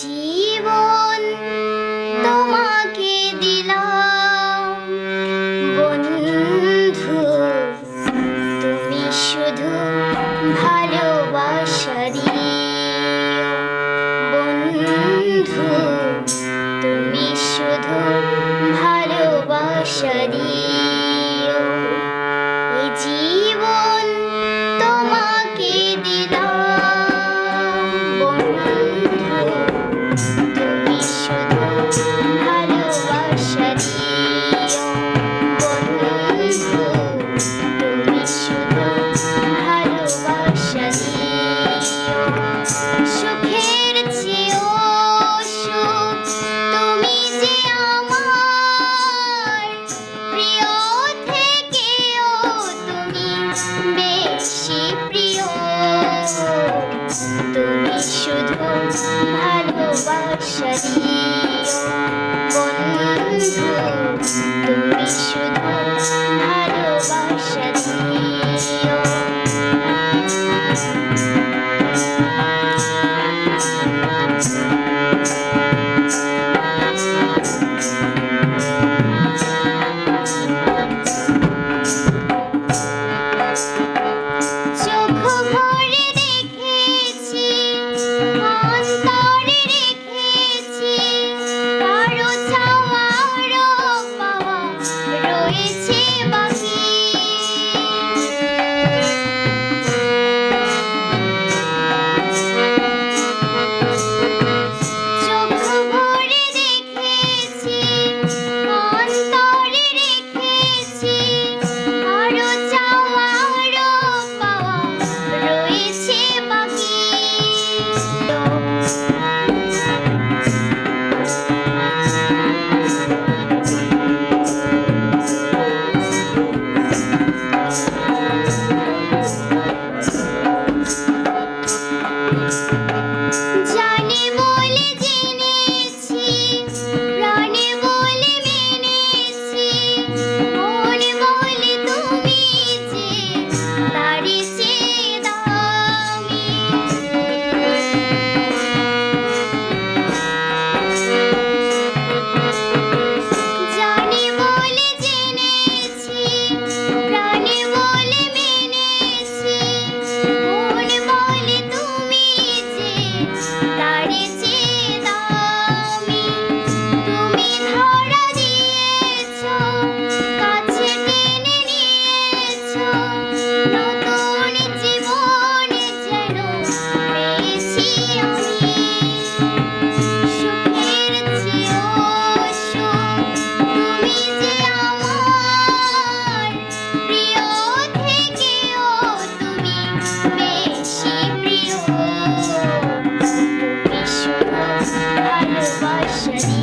জীবন তোমাকে দিলাম। বন্ধু তুমি শুধু ভালোবাসারি বন্ধু তুমি শুধু ভালোবাসারি এই তুমি শুধু ভালোবাসা বন্ধু তুমি শুধু ভালোবাসা Hayır, başlayın.